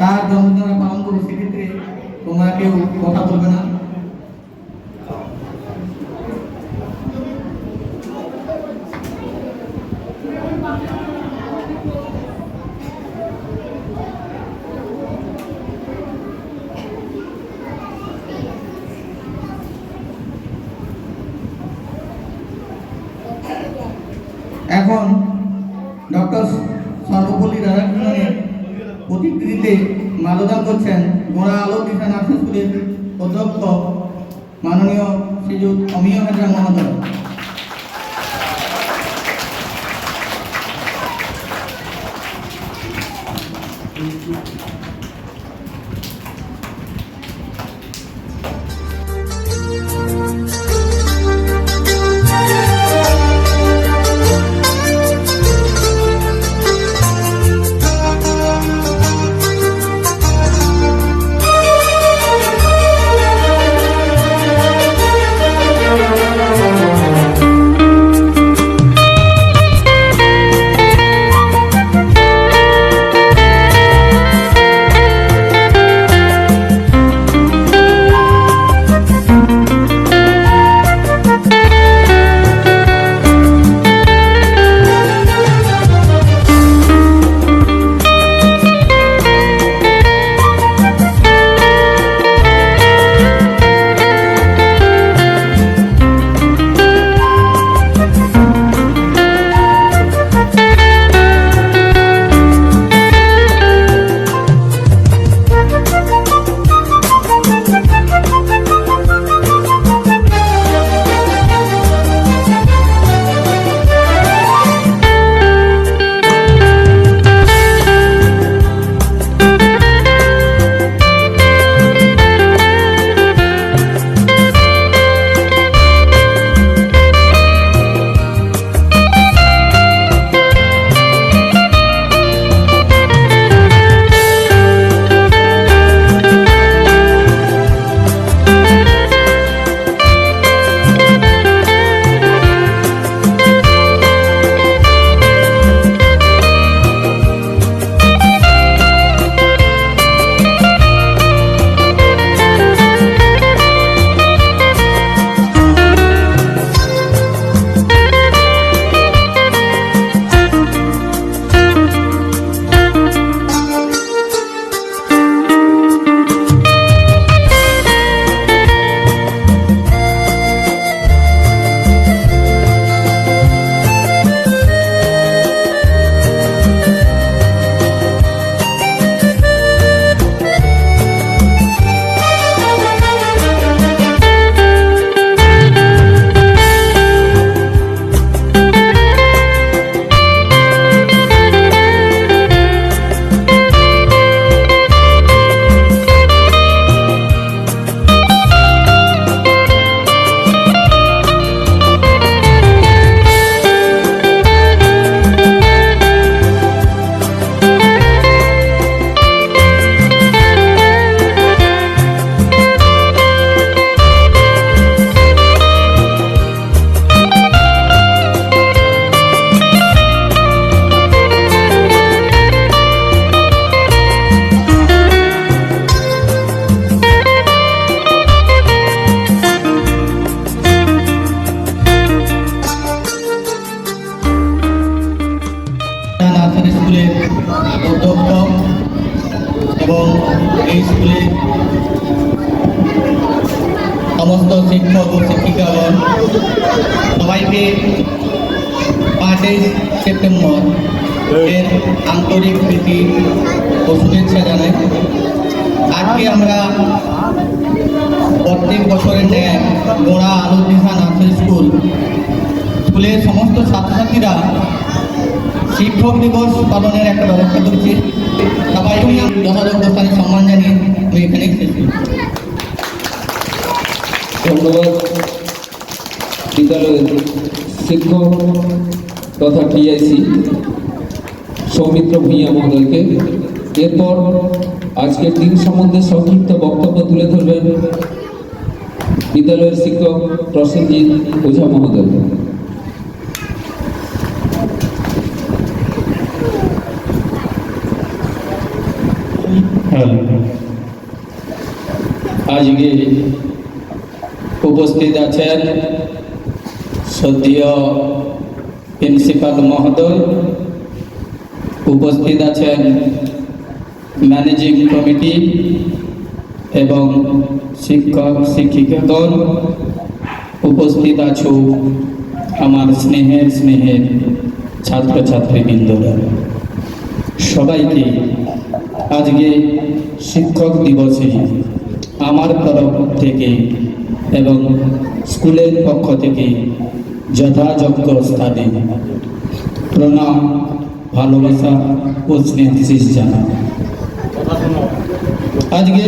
কার জন্মদিন পালন করি সেক্ষেত্রে তোমরা কথা বলবে না এখন ডক্টর সর্বপল্লী রাধাকৃষ্ণনের প্রতিকৃতিতে মালদান করছেন গোড়া আলো কৃষা নার্সিং স্কুলের অধ্যক্ষ মাননীয় শ্রীযুত অমিয় হাজরা মহোদয়। এর আন্তরিক প্রীতি ও শুভেচ্ছা জানাই। আজকে আমরা প্রত্যেক বছরের ন্যায় গোড়া আলোদিশা নার্সারি স্কুল স্কুলের সমস্ত ছাত্রছাত্রীরা শিক্ষক দিবস পালনের একটা ব্যবস্থা করেছি। সবাইকে যথাযোগ্য স্থানে সম্মান জানিয়ে আমি এখানে করছি। ধন্যবাদ। বিদ্যালয়ের শিক্ষক তথা টিআইসি সৌমিত্র ভূঁইয়া মহোদয়কে। এরপর আজকের দিন সম্বন্ধে সংক্ষিপ্ত বক্তব্য তুলে ধরবেন বিদ্যালয়ের শিক্ষক প্রসেনজিৎ ওঝা মহোদয়। আজকে উপস্থিত আছেন সদ্যীয় প্রিন্সিপাল মহোদয় উপস্থিত আছেন ম্যানেজিং কমিটি এবং শিক্ষক, শিক্ষিকাগণ। উপস্থিত আছো আমার স্নেহের স্নেহের ছাত্রছাত্রীবৃন্দরা সবাইকে আজকে শিক্ষক দিবসে আমার তরফ থেকে এবং স্কুলের পক্ষ থেকে যথাযোগ্য স্থানে প্রণাম ভালোবাসা ও স্নেহাশিস জানা। আজকে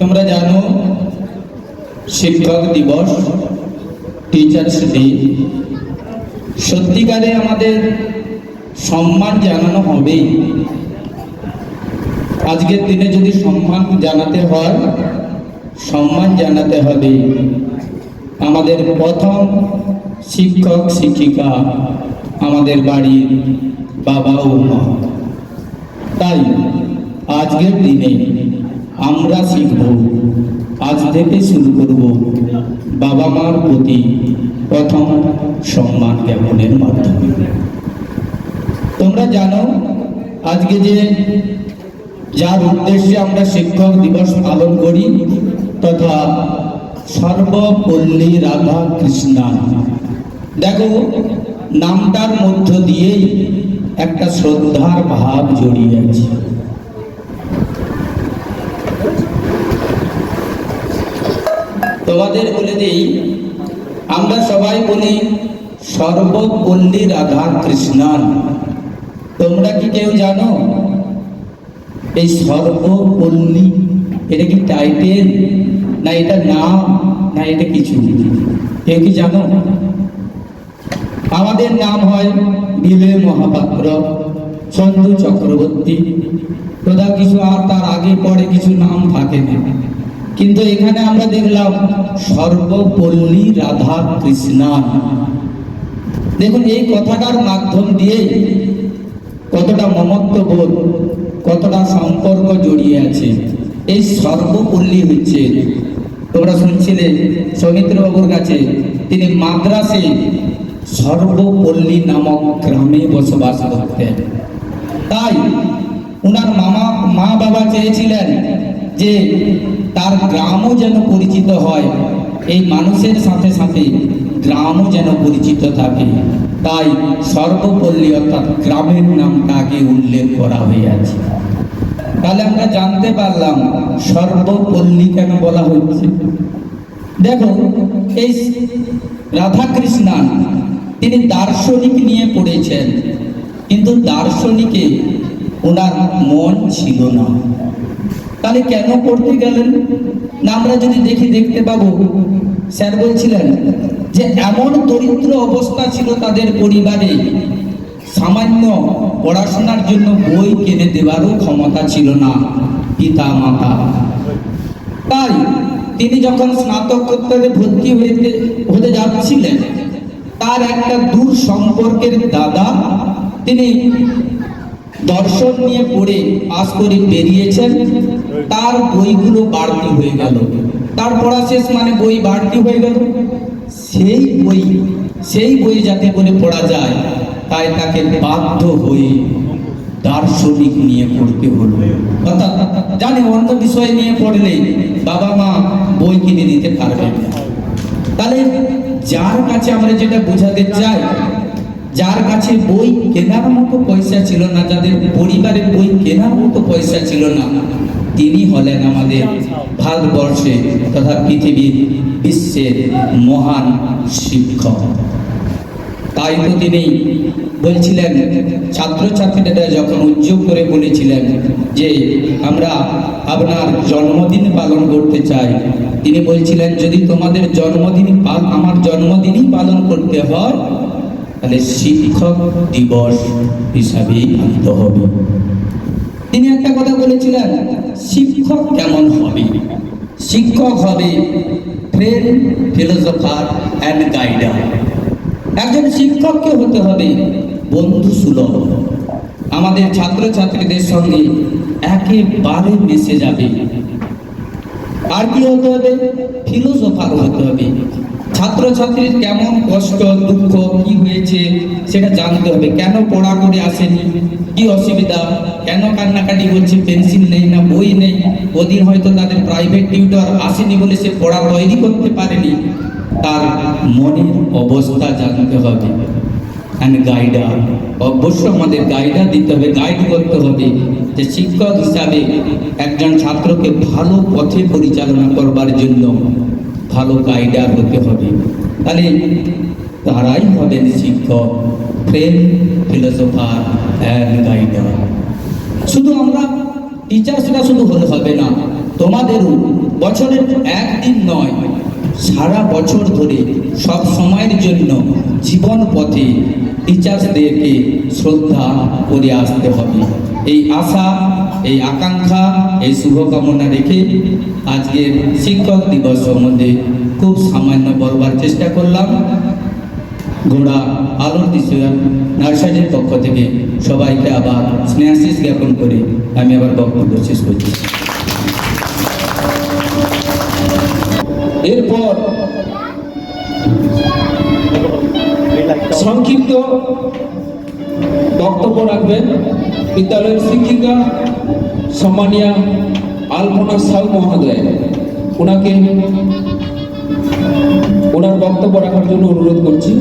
তোমরা জানো, শিক্ষক দিবস টিচার্স ডে সত্যিকারে আমাদের সম্মান জানানো হবে। আজকের দিনে যদি সম্মান জানাতে হয়, সম্মান জানাতে হবে। আমাদের প্রথম শিক্ষক শিক্ষিকা আমাদের বাড়ির বাবা ও মা। তাই আজকের দিনে আমরা শিখব, আজ থেকে শুরু করব বাবা মার প্রতি প্রথম সম্মান জ্ঞাপনের মাধ্যমে। তোমরা জানো, আজকে যে যার উদ্দেশ্যে আমরা শিক্ষক দিবস পালন করি, তথা সর্বপল্লী রাধা কৃষ্ণান দেখো, নামটার মধ্য দিয়েই একটা শ্রদ্ধার ভাব জড়িয়ে আছে। তোমাদের বলে দিই, আমরা সবাই বলি, সর্বপল্লী রাধা কৃষ্ণান তোমরা কি কেউ জানো? এই সর্বপল্লী, এটা কি টাইটেল? না এটা নাম? না এটা কিছু? কেউ কি জানো? আমাদের নাম হয় বিলয় মহাপাত্র চন্দ্র চক্রবর্তী। কোথাও কিছু আর তার আগে পরে কিছু নাম থাকে না কিন্তু এখানে আমরা দেখলাম সর্বপল্লী রাধা কৃষ্ণান দেখুন, এই কথাটার মাধ্যম দিয়ে কতটা মমত্ব বোধ, কতটা সম্পর্ক জড়িয়ে আছে। এই সর্বপল্লী হচ্ছে, তোমরা শুনছিলে সৌমিত্র বাবুর কাছে, তিনি মাদ্রাসে সর্বপল্লী নামক গ্রামে বসবাস করতেন। তাই ওনার মামা, মা বাবা চেয়েছিলেন যে তার গ্রামও যেন পরিচিত হয়, এই মানুষের সাথে সাথে গ্রামও যেন পরিচিত থাকে। তাই সর্বপল্লী অর্থাৎ গ্রামের নামটা আগে উল্লেখ করা হয়ে আছে। তাহলে আমরা জানতে পারলাম সর্বপল্লী কেন বলা হচ্ছে। দেখো, এই রাধাকৃষ্ণান তিনি দার্শনিক নিয়ে পড়েছেন। কিন্তু দার্শনিকে ওনার মন ছিল না। তাহলে কেন পড়তে গেলেন? না, আমরা যদি দেখি, দেখতে পাবো। স্যার বলছিলেন যে, এমন দরিদ্র অবস্থা ছিল তাদের পরিবারে। সামান্য পড়াশোনার জন্য বই কিনে দেওয়ারও ক্ষমতা ছিল না পিতা মাতা তাই তিনি যখন স্নাতকোত্তরে ভর্তি হইতে, হতে যাচ্ছিলেন তার একটা দূর সম্পর্কের দাদা, তিনি দর্শন নিয়ে পড়ে পাস করে বেরিয়েছেন, তার বইগুলো বাড়তি হয়ে গেল। তার পড়া শেষ মানে বই বাড়তি হয়ে গেল। সেই বই সেই বই যাতে করে পড়া যায়, তাই তাকে বাধ্য হয়ে দার্শনিক নিয়ে পড়তে হলো। অর্থাৎ জানে, অন্য বিষয় নিয়ে পড়লে বাবা মা বই কিনে দিতে পারবে না। তাহলে যার কাছে আমরা যেটা বোঝাতে চাই, যার কাছে বই কেনার মতো পয়সা ছিল না, যাদের পরিবারে বই কেনার মতো পয়সা ছিল না, তিনি হলেন আমাদের ভারতবর্ষে তথা পৃথিবীর বিশ্বের মহান শিক্ষক। তাই তো তিনি বলছিলেন ছাত্রছাত্রীরা যখন উদ্যোগ করে বলেছিলেন যে আমরা আপনার জন্মদিন পালন করতে চাই, তিনি বলছিলেন, যদি তোমাদের জন্মদিন আমার জন্মদিনই পালন করতে হয়, তাহলে শিক্ষক দিবস হিসাবেই আনতে হবে। তিনি একটা কথা বলেছিলেন, শিক্ষক কেমন হবে? শিক্ষক হবে ফ্রেন্ড ফিলোসফার অ্যান্ড গাইডার একজন শিক্ষককে হতে হবে বন্ধু সুলভ। আমাদের ছাত্রছাত্রীদের সঙ্গে একেবারে মিশে যাবে। আর কি হতে হবে? ফিলোসোফার হতে হবে। ছাত্রছাত্রীর কেমন কষ্ট, দুঃখ, কি হয়েছে সেটা জানতে হবে। কেন পড়া করে আসেনি? কি অসুবিধা? কেন কান্নাকাটি করছে? পেন্সিল নেই না বই নেই? ওদিন হয়তো তাদের প্রাইভেট টিউটর আসেনি বলে সে পড়া তৈরি করতে পারেনি। তার মনের অবস্থা জানতে হবে। অ্যান্ড গাইডার অবশ্যই আমাদের গাইডার দিতে হবে গাইড করতে হবে যে শিক্ষক হিসাবে একজন ছাত্রকে ভালো পথে পরিচালনা করবার জন্য ভালো গাইডার হতে হবে। তাহলে তারাই হবেন শিক্ষক ফ্রেন্ড ফিলোসোফার অ্যান্ড গাইডার শুধু আমরা টিচার্সরা শুধু হলে হবে না, তোমাদেরও বছরের একদিন নয় সারা বছর ধরে সব সময়ের জন্য জীবন পথে টিচার্সদেরকে শ্রদ্ধা করে আসতে হবে। এই আশা, এই আকাঙ্ক্ষা, এই শুভকামনা রেখে আজকের শিক্ষক দিবস সম্বন্ধে খুব সামান্য বলবার চেষ্টা করলাম। ঘোড়া আলোর দিশা নার্সারির পক্ষ থেকে সবাইকে আবার স্নেহাশিস জ্ঞাপন করে আমি আবার বক্তব্য শেষ করছি। এরপর সংক্ষিপ্ত বক্তব্য রাখবেন। বিদ্যালয়ের শিক্ষিকা সম্মানিয়া আলপনা সাউ মহোদয়। ওনাকে ওনার বক্তব্য রাখার জন্য অনুরোধ করছি।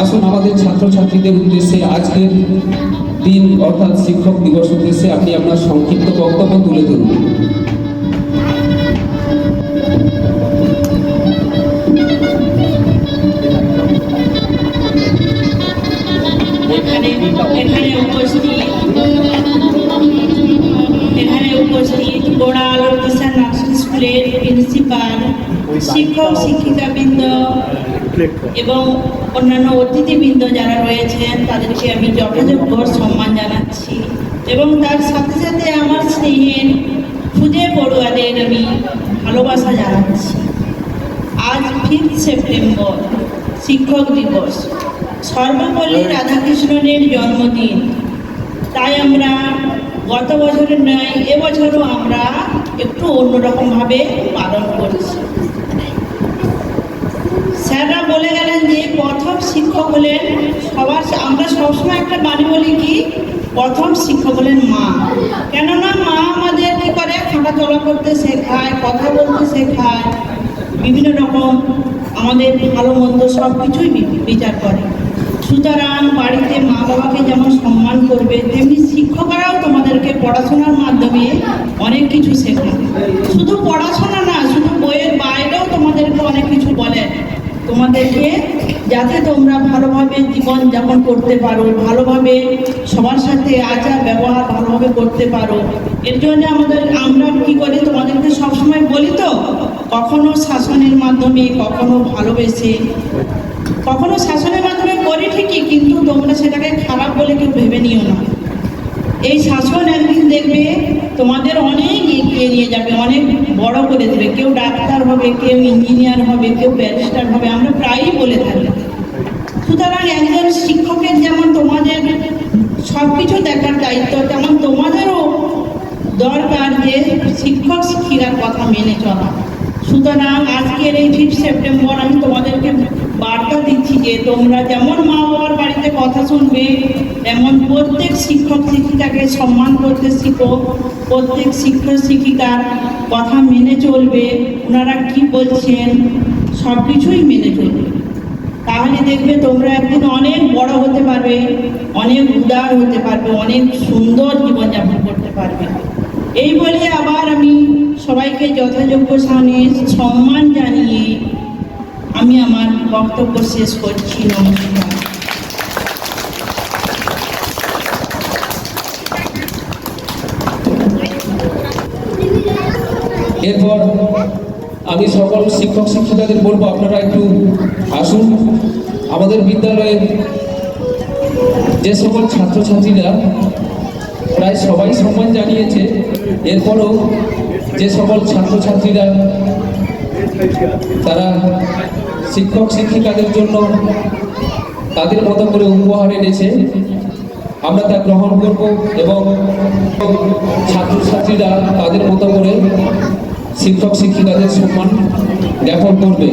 আসুন আমাদের ছাত্রছাত্রীদের উদ্দেশ্যে আজকের দিন অর্থাৎ শিক্ষক দিবস উদ্দেশ্যে আপনি আপনার সংক্ষিপ্ত বক্তব্য তুলে ধরুন। এখানে উপস্থিত এখানে উপস্থিত গোড়া দিশা স্কুলের প্রিন্সিপাল শিক্ষক শিক্ষিকাবৃন্দ এবং অন্যান্য অতিথিবৃন্দ যারা রয়েছেন তাদেরকে আমি যথাযোগ্য সম্মান জানাচ্ছি এবং তার সাথে সাথে আমার স্নেহের খুদে পড়ুয়াদের আমি ভালোবাসা জানাচ্ছি আজ ফিফথ সেপ্টেম্বর শিক্ষক দিবস। সর্বপল্লী রাধাকৃষ্ণনের জন্মদিন। তাই আমরা গত বছরের নয় এবছরও আমরা একটু অন্যরকমভাবে পালন করছি। স্যাররা বলে গেলেন যে, প্রথম শিক্ষক হলেন সবার আমরা সবসময় একটা বাণী বলি কি? প্রথম শিক্ষক হলেন মা। কেননা মা আমাদের কী করে? হাঁটা চলা করতে শেখায়, কথা বলতে শেখায়, বিভিন্ন রকম আমাদের ভালো মন্দ সব কিছুই বিচার করে। সুতরাং বাড়িতে মা বাবাকে যেমন সম্মান করবে, তেমনি শিক্ষকরাও তোমাদেরকে পড়াশোনার মাধ্যমে অনেক কিছু শেখাবে শুধু পড়াশোনা না, শুধু বইয়ের বাইরেও তোমাদেরকে অনেক কিছু বলে। তোমাদেরকে যাতে তোমরা ভালোভাবে জীবন যাপন করতে পারো, ভালোভাবে সবার সাথে আচার ব্যবহার ভালোভাবে করতে পারো। এর জন্য আমাদের, আমরা কি করি, তোমাদেরকে সবসময় বলি তো, কখনো শাসনের মাধ্যমে, কখনো ভালোবেসে কখনো শাসনের মাধ্যমে করি ঠিকই, কিন্তু তোমরা সেটাকে খারাপ বলে কেউ ভেবে নিও না। এই শাসন একদিন দেখবে তোমাদের অনেক এগিয়ে নিয়ে যাবে, অনেক বড় করে দেবে। কেউ ডাক্তার হবে, কেউ ইঞ্জিনিয়ার হবে, কেউ ব্যারিস্টার হবে, আমরা প্রায়ই বলে থাকি। সুতরাং একজন শিক্ষকের যেমন তোমাদের সব কিছু দেখার দায়িত্ব, তেমন তোমাদেরও দরকার যে শিক্ষক শিক্ষিকার কথা মেনে চলা। সুতরাং আজকের এই ফিফথ সেপ্টেম্বর আমি তোমাদেরকে বার্তা দিচ্ছি যে তোমরা যেমন মা বাবার বাড়িতে কথা শুনবে, তেমন প্রত্যেক শিক্ষক শিক্ষিকাকে সম্মান করতে শিখো। প্রত্যেক শিক্ষক শিক্ষিকার কথা মেনে চলবে। ওনারা কি বলছেন? সব কিছুই মেনে চলবে। তাহলে দেখবে তোমরা একদিন অনেক বড় হতে পারবে, অনেক উদার হতে পারবে, অনেক সুন্দর জীবনযাপন করতে পারবে। এই বলে আবার আমি সবাইকে যথাযোগ্য স্থানে সম্মান জানিয়ে আমি আমার বক্তব্য শেষ করছি। নমস্কার। এরপর আমি সকল শিক্ষক শিক্ষিকাদের বলব, আপনারা একটু আসুন। আমাদের বিদ্যালয়ে যে সকল ছাত্রছাত্রীরা প্রায় সবাই সম্মান জানিয়েছে, এরপরও যে সকল ছাত্রছাত্রীরা, তারা শিক্ষক, শিক্ষিকাদের জন্য তাদের মতো করে উপহার এনেছে, আমরা তা গ্রহণ করব এবং ছাত্রছাত্রীরা তাদের মতো করে শিক্ষক, শিক্ষিকাদের সম্মান জ্ঞাপন করবে।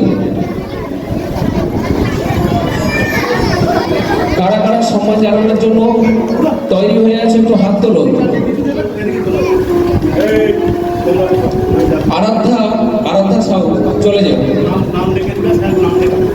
কারা কারা সম্মান জানানোর জন্য তৈরি হয়ে আছে একটু হাত তোলো আরাধ্যা আরাধ্যা সাউ চলে যাবে নাম কৃতি